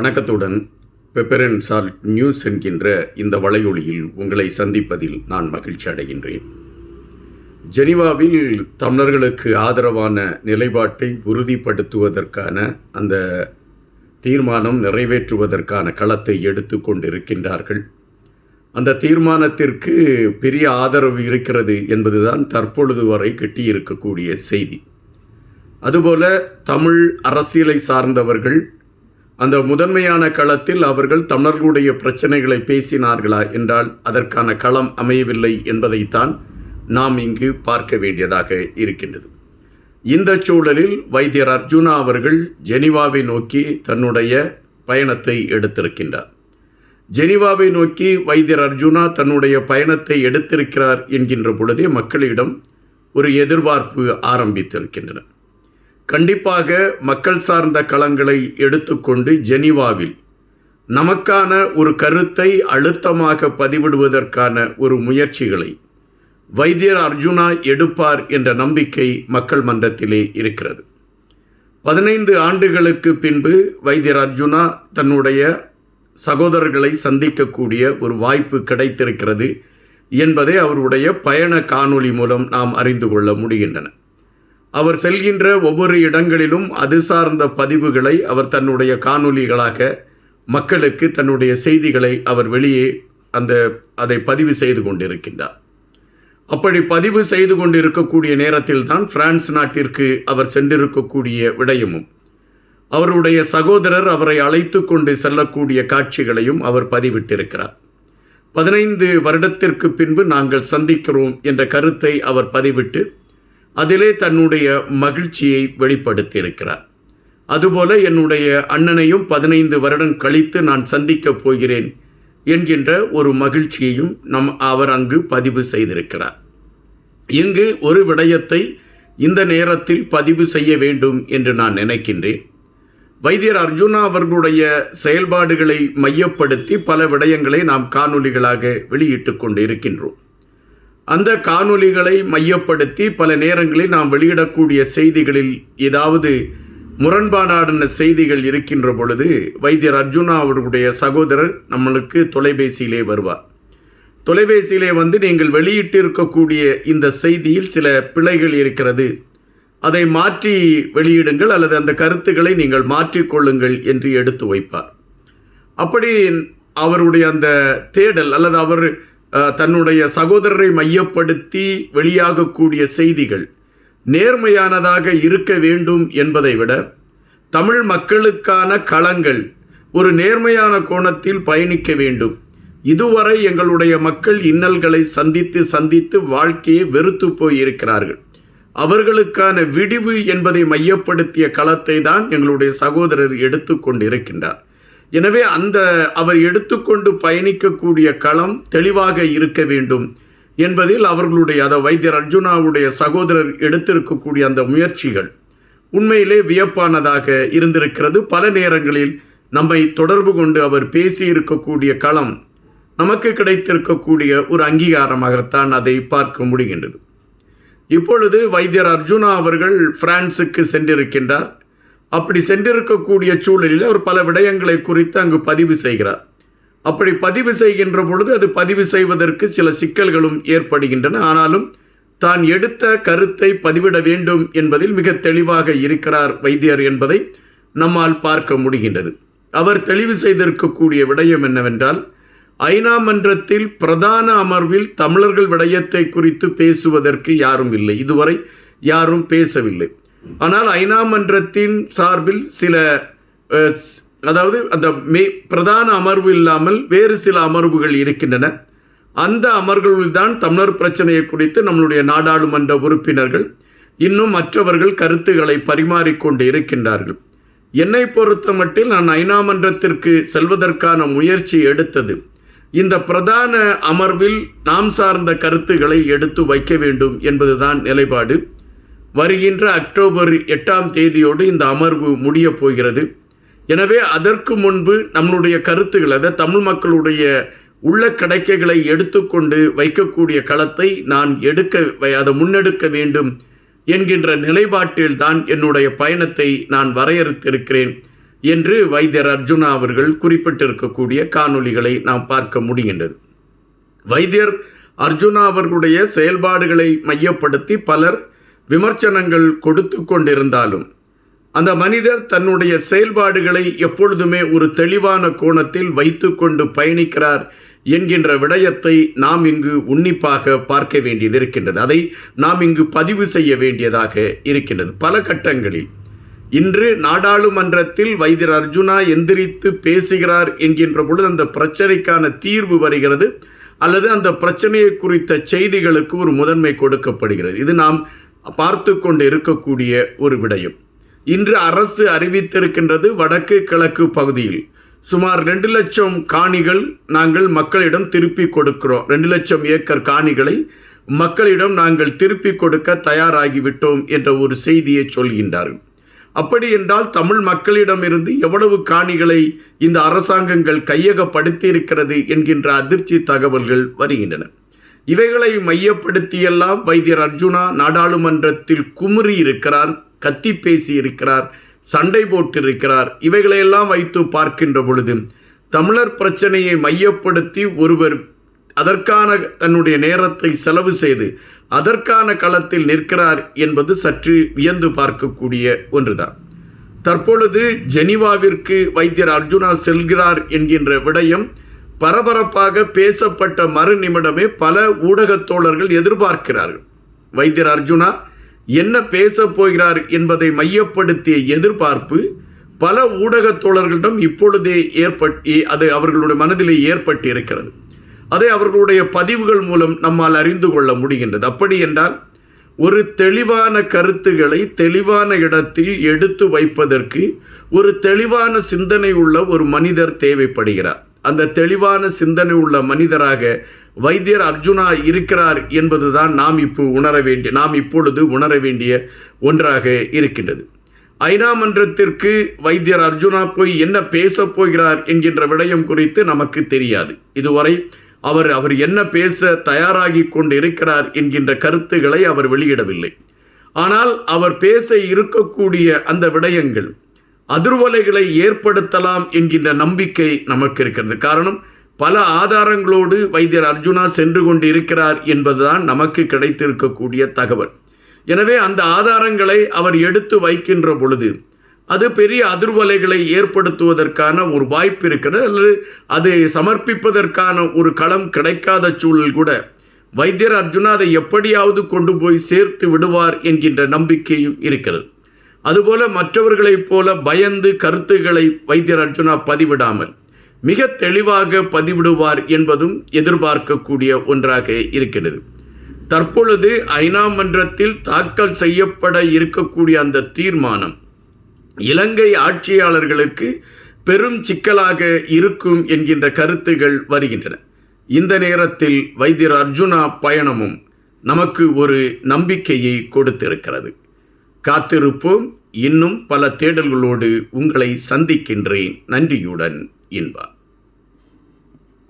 வணக்கத்துடன் பெப்பரன் salt news என்கின்ற இந்த வலையொலியில் உங்களை சந்திப்பதில் நான் மகிழ்ச்சி அடைகின்றேன். ஜெனீவாவில் தமிழர்களுக்கு ஆதரவான நிலைப்பாட்டை உறுதிப்படுத்துவதற்கான அந்த தீர்மானம் நிறைவேற்றுவதற்கான களத்தை எடுத்து கொண்டிருக்கின்றார்கள். அந்த தீர்மானத்திற்கு பெரிய ஆதரவு இருக்கிறது என்பதுதான் தற்பொழுது வரை கிட்டியிருக்கக்கூடிய செய்தி. அதுபோல தமிழ் அரசியலை சார்ந்தவர்கள் அந்த முதன்மையான களத்தில் அவர்கள் தமிழர்களுடைய பிரச்சனைகளை பேசினார்களா என்றால் அதற்கான களம் அமையவில்லை என்பதைத்தான் நாம் இங்கு பார்க்க வேண்டியதாக இருக்கின்றது. இந்த சூழலில் வைத்தியர் அர்ஜுனா அவர்கள் ஜெனிவாவை நோக்கி தன்னுடைய பயணத்தை எடுத்திருக்கின்றார். ஜெனிவாவை நோக்கி வைத்தியர் அர்ஜுனா தன்னுடைய பயணத்தை எடுத்திருக்கிறார் என்கின்ற பொழுதே மக்களிடம் ஒரு எதிர்பார்ப்பு ஆரம்பித்திருக்கின்றன கண்டிப்பாக மக்கள் சார்ந்த களங்களை எடுத்துக்கொண்டு ஜெனீவாவில் நமக்கான ஒரு கருத்தை அழுத்தமாக பதிவிடுவதற்கான ஒரு முயற்சிகளை வைத்தியர் அர்ஜுனா எடுப்பார் என்ற நம்பிக்கை மக்கள் மன்றத்திலே இருக்கிறது. பதினைந்து ஆண்டுகளுக்கு பின்பு வைத்தியர் அர்ஜுனா தன்னுடைய சகோதரர்களை சந்திக்கக்கூடிய ஒரு வாய்ப்பு கிடைத்திருக்கிறது என்பதை அவருடைய பயண காணொளி மூலம் நாம் அறிந்து கொள்ள முடிகின்றன. அவர் செல்கின்ற ஒவ்வொரு இடங்களிலும் அது சார்ந்த பதிவுகளை அவர் தன்னுடைய காணொளிகளாக மக்களுக்கு தன்னுடைய செய்திகளை அவர் வெளியே அந்த அதை பதிவு செய்து கொண்டிருக்கின்றார். அப்படி பதிவு செய்து கொண்டிருக்கக்கூடிய நேரத்தில் தான் பிரான்ஸ் நாட்டிற்கு அவர் சென்றிருக்கக்கூடிய விடயமும் அவருடைய சகோதரர் அவரை அழைத்து கொண்டு செல்லக்கூடிய காட்சிகளையும் அவர் பதிவிட்டிருக்கிறார். பதினைந்து வருடத்திற்கு பின்பு நாங்கள் சந்திக்கிறோம் என்ற கருத்தை அவர் பதிவிட்டு அதிலே தன்னுடைய மகிழ்ச்சியை வெளிப்படுத்தியிருக்கிறார். அதுபோல என்னுடைய அண்ணனையும் பதினைந்து வருடம் கழித்து நான் சந்திக்கப் போகிறேன் என்கின்ற ஒரு மகிழ்ச்சியையும் நம் அவர் அங்கு பதிவு செய்திருக்கிறார். இங்கு ஒரு விடயத்தை இந்த நேரத்தில் பதிவு செய்ய வேண்டும் என்று நான் நினைக்கின்றேன். வைத்தியர் அர்ஜுனா அவர்களுடைய செயல்பாடுகளை மையப்படுத்தி பல விடயங்களை நாம் காணொலிகளாக வெளியிட்டு கொண்டு இருக்கின்றோம் அந்த காணொளிகளை மையப்படுத்தி பல நேரங்களில் நாம் வெளியிடக்கூடிய செய்திகளில் ஏதாவது முரண்பாடான செய்திகள் இருக்கின்ற பொழுது வைத்தியர் அர்ஜுனா அவர்களுடைய சகோதரர் நம்மளுக்கு தொலைபேசியிலே வருவார். தொலைபேசியிலே வந்து நீங்கள் வெளியிட்டிருக்கக்கூடிய இந்த செய்தியில் சில பிழைகள் இருக்கிறது. அதை மாற்றி வெளியிடுங்கள் அல்லது அந்த கருத்துக்களை நீங்கள் மாற்றிக்கொள்ளுங்கள் என்று எடுத்து வைப்பார். அப்படி அவருடைய அந்த தேடல் அல்லது அவர் தன்னுடைய சகோதரரை மையப்படுத்தி வெளியாகக்கூடிய செய்திகள் நேர்மையானதாக இருக்க வேண்டும் என்பதை விட தமிழ் மக்களுக்கான களங்கள் ஒரு நேர்மையான கோணத்தில் பயணிக்க வேண்டும். இதுவரை எங்களுடைய மக்கள் இன்னல்களை சந்தித்து சந்தித்து வாழ்க்கையை வெறுத்து போயிருக்கிறார்கள். அவர்களுக்கான விடிவு என்பதை மையப்படுத்திய களத்தை தான் எங்களுடைய சகோதரர் எடுத்துக்கொண்டு இருக்கின்றார் எனவே அந்த அவர் எடுத்துக்கொண்டு பயணிக்கக்கூடிய களம் தெளிவாக இருக்க வேண்டும் என்பதில் அவர்களுடைய அதை வைத்தியர் அர்ஜுனாவுடைய சகோதரர் எடுத்திருக்கக்கூடிய அந்த முயற்சிகள் உண்மையிலே வியப்பானதாக இருந்திருக்கிறது. பல நேரங்களில் நம்மை தொடர்பு கொண்டு அவர் பேசியிருக்கக்கூடிய களம் நமக்கு கிடைத்திருக்கக்கூடிய ஒரு அங்கீகாரமாகத்தான் அதை பார்க்க முடிகின்றது. இப்பொழுது வைத்தியர் அர்ஜுனா அவர்கள் பிரான்சுக்கு சென்றிருக்கின்றார். அப்படி சென்றிருக்கக்கூடிய சூழலில் அவர் பல விடயங்களை குறித்து அங்கு பதிவு செய்கிறார். அப்படி பதிவு செய்கின்ற பொழுது அது பதிவு செய்வதற்கு சில சிக்கல்களும் ஏற்படுகின்றன. ஆனாலும் தான் எடுத்த கருத்தை பதிவிட வேண்டும் என்பதில் மிக தெளிவாக இருக்கிறார் வைத்தியர் என்பதை நம்மால் பார்க்க முடிகின்றது. அவர் தெளிவு செய்திருக்கக்கூடிய விடயம் என்னவென்றால் ஐநா மன்றத்தில் பிரதான அமர்வில் தமிழர்கள் விடயத்தை குறித்து பேசுவதற்கு யாரும் இல்லை. இதுவரை யாரும் பேசவில்லை. ஆனால் ஐநா மன்றத்தின் சார்பில் சில அதாவது அந்த மே பிரதான அமர்வு இல்லாமல் வேறு சில அமர்வுகள் இருக்கின்றன. அந்த அமர்வுகள்தான் தமிழர் பிரச்சனையை குறித்து நம்மளுடைய நாடாளுமன்ற உறுப்பினர்கள் இன்னும் மற்றவர்கள் கருத்துக்களை பரிமாறிக்கொண்டு இருக்கின்றார்கள். என்னை பொறுத்த மட்டில் நான் ஐநா மன்றத்திற்கு செல்வதற்கான முயற்சி எடுத்தது. இந்த பிரதான அமர்வில் நாம் சார்ந்த கருத்துக்களை எடுத்து வைக்க வேண்டும் என்பதுதான் நிலைப்பாடு. வருகின்ற அக்டோபர் எட்டாம் தேதியோடு இந்த அமர்வு முடிய போகிறது. எனவே அதற்கு முன்பு நம்மளுடைய கருத்துக்கள் அதை தமிழ் மக்களுடைய உள்ள கிடைக்கைகளை எடுத்துக்கொண்டு வைக்கக்கூடிய களத்தை நான் எடுக்க அதை முன்னெடுக்க வேண்டும் என்கின்ற நிலைப்பாட்டில்தான் என்னுடைய பயணத்தை நான் வரையறுத்திருக்கிறேன் என்று வைத்தியர் அர்ஜுனா அவர்கள் குறிப்பிட்டிருக்கக்கூடிய காணொளிகளை நாம் பார்க்க முடிகின்றது. வைத்தியர் அர்ஜுனா அவர்களுடைய செயல்பாடுகளை மையப்படுத்தி பலர் விமர்சனங்கள் கொடுத்து கொண்டிருந்தாலும் அந்த மனிதர் தன்னுடைய செயல்பாடுகளை எப்பொழுதுமே ஒரு தெளிவான கோணத்தில் வைத்துக்கொண்டு பயணிக்கிறார் என்கின்ற விடயத்தை நாம் இங்கு உன்னிப்பாக பார்க்க வேண்டியது இருக்கின்றது அதை நாம் இங்கு பதிவு செய்ய வேண்டியதாக இருக்கின்றது. பல கட்டங்களில் இன்று நாடாளுமன்றத்தில் வைத்தியர் அர்ஜுனா எந்திரித்து பேசுகிறார் என்கின்ற பொழுது அந்த பிரச்சனைக்கான தீர்வு வருகிறது. அல்லது அந்த பிரச்சனையை குறித்த செய்திகளுக்கு ஒரு முதன்மை கொடுக்கப்படுகிறது. இது நாம் பார்த்து கொண்டு இருக்கக்கூடிய ஒரு விடயம். இன்று அரசு அறிவித்திருக்கின்றது வடக்கு கிழக்கு பகுதியில். சுமார் ரெண்டு லட்சம் காணிகள் நாங்கள் மக்களிடம் திருப்பி கொடுக்கிறோம். ரெண்டு லட்சம் ஏக்கர் காணிகளை மக்களிடம் நாங்கள் திருப்பி கொடுக்க தயாராகிவிட்டோம் என்ற ஒரு செய்தியை சொல்கின்றார்கள் அப்படி என்றால் தமிழ் மக்களிடமிருந்து எவ்வளவு காணிகளை இந்த அரசாங்கங்கள் கையகப்படுத்தி இருக்கிறது என்கின்ற அதிர்ச்சி தகவல்கள் வருகின்றன. இவைகளை மையப்படுத்தியெல்லாம் வைத்தியர் அர்ஜுனா நாடாளுமன்றத்தில் குமுறி இருக்கிறார் கத்தி பேசி இருக்கிறார் சண்டை போட்டிருக்கிறார். இவைகளையெல்லாம் வைத்து பார்க்கின்ற பொழுது தமிழர் பிரச்சனையை மையப்படுத்தி ஒருவர் அதற்கான தன்னுடைய நேரத்தை செலவு செய்து அதற்கான களத்தில் நிற்கிறார் என்பது சற்று வியந்து பார்க்கக்கூடிய ஒன்றுதான். தற்பொழுது ஜெனிவாவிற்கு வைத்தியர் அர்ஜுனா செல்கிறார் என்கின்ற விடயம் பரபரப்பாக பேசப்பட்ட மறு நிமிடமே பல ஊடகத் தோழர்கள் எதிர்பார்க்கிறார்கள். வைத்தியர் அர்ஜுனா என்ன பேசப் போகிறார் என்பதை மையப்படுத்திய எதிர்பார்ப்பு பல ஊடகத் தோழர்களிடம் இப்பொழுதே ஏற்பட்டு அது அவர்களுடைய மனதிலே ஏற்பட்டு இருக்கிறது அதை அவர்களுடைய பதிவுகள் மூலம் நம்மால் அறிந்து கொள்ள முடிகின்றது. அப்படி என்றால் ஒரு தெளிவான கருத்துக்களை தெளிவான இடத்தில் எடுத்து வைப்பதற்கு ஒரு தெளிவான சிந்தனை உள்ள ஒரு மனிதர் தேவைப்படுகிறார். அந்த தெளிவான சிந்தனை உள்ள மனிதராக வைத்தியர் அர்ஜுனா இருக்கிறார் என்பதுதான் நாம் இப்போ உணர வேண்டிய நாம் இப்பொழுது உணர வேண்டிய ஒன்றாக இருக்கின்றது. ஐநா மன்றத்திற்கு வைத்தியர் அர்ஜுனா போய் என்ன பேசப் போகிறார் என்கின்ற விடயம் குறித்து நமக்கு தெரியாது. இதுவரை அவர் அவர் என்ன பேச தயாராகி கொண்டு இருக்கிறார் என்கின்ற கருத்துக்களை அவர் வெளியிடவில்லை. ஆனால் அவர் பேச இருக்கக்கூடிய அந்த விடயங்கள் அதிர்வலைகளை ஏற்படுத்தலாம் என்கின்ற நம்பிக்கை நமக்கு இருக்கிறது காரணம் பல ஆதாரங்களோடு வைத்தியர் அர்ஜுனா சென்று கொண்டு இருக்கிறார் என்பதுதான் நமக்கு கிடைத்திருக்கக்கூடிய தகவல். எனவே அந்த ஆதாரங்களை அவர் எடுத்து வைக்கின்ற பொழுது அது பெரிய அதிர்வலைகளை ஏற்படுத்துவதற்கான ஒரு வாய்ப்பு இருக்கிறது. அல்லது அதை சமர்ப்பிப்பதற்கான ஒரு களம் கிடைக்காத சூழல் கூட வைத்தியர் அர்ஜுனா அதை எப்படியாவது கொண்டு போய் சேர்த்து விடுவார் என்கின்ற நம்பிக்கையும் இருக்கிறது. அதுபோல மற்றவர்களைப் போல பயந்து கருத்துக்களை வைத்தியர் அர்ஜுனா பதிவிடாமல் மிக தெளிவாக பதிவிடுவார் என்பதும் எதிர்பார்க்கக்கூடிய ஒன்றாக இருக்கிறது. தற்பொழுது ஐநா மன்றத்தில் தாக்கல் செய்யப்பட இருக்கக்கூடிய அந்த தீர்மானம் இலங்கை ஆட்சியாளர்களுக்கு பெரும் சிக்கலாக இருக்கும் என்கின்ற கருத்துகள் வருகின்றன. இந்த நேரத்தில் வைத்தியர் அர்ஜுனா பயணமும் நமக்கு ஒரு நம்பிக்கையை கொடுத்திருக்கிறது. காத்திருப்போம். இன்னும் பல தேடல்களோடு உங்களை சந்திக்கின்றேன். நன்றியுடன் இன்பா.